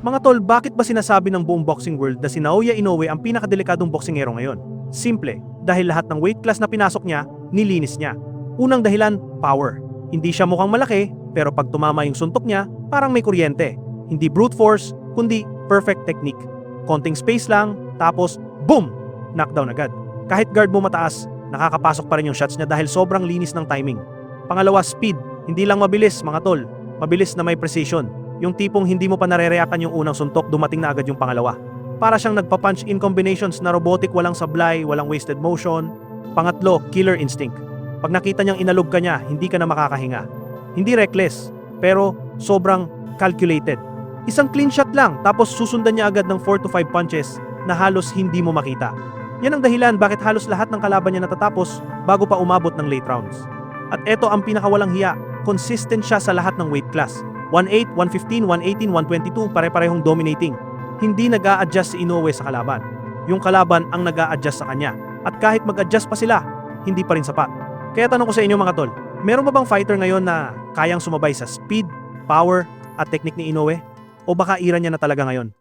Mga tol, bakit ba sinasabi ng buong boxing world na si Naoya Inoue ang pinakadelikadong boksingero ngayon? Simple, dahil lahat ng weight class na pinasok niya, nilinis niya. Unang dahilan, power. Hindi siya mukhang malaki, pero pag tumama yung suntok niya, parang may kuryente. Hindi brute force, kundi perfect technique. Konting space lang, tapos boom! Knockdown agad. Kahit guard mo mataas, nakakapasok pa rin yung shots niya dahil sobrang linis ng timing. Pangalawa, speed. Hindi lang mabilis, mga tol. Mabilis na may precision. Yung tipong hindi mo pa narereakan yung unang suntok, dumating na agad yung pangalawa. Para siyang nagpa-punch in combinations na robotic, walang sablay, walang wasted motion. Pangatlo, killer instinct. Pag nakita niyang inalog ka niya, hindi ka na makakahinga. Hindi reckless, pero sobrang calculated. Isang clean shot lang, tapos susundan niya agad ng 4 to 5 punches na halos hindi mo makita. Yan ang dahilan bakit halos lahat ng kalaban niya natatapos bago pa umabot ng late rounds. At eto ang pinakawalang hiya, consistent siya sa lahat ng weight class. 18, 115, 118, 122, pare-parehong dominating. Hindi nag adjust si Inoue sa kalaban. Yung kalaban ang nag adjust sa kanya. At kahit mag-adjust pa sila, hindi pa rin sapat. Kaya tanong ko sa inyo mga tol, meron ba bang fighter ngayon na kayang sumabay sa speed, power, at technique ni Inoue? O baka ira niya na talaga ngayon?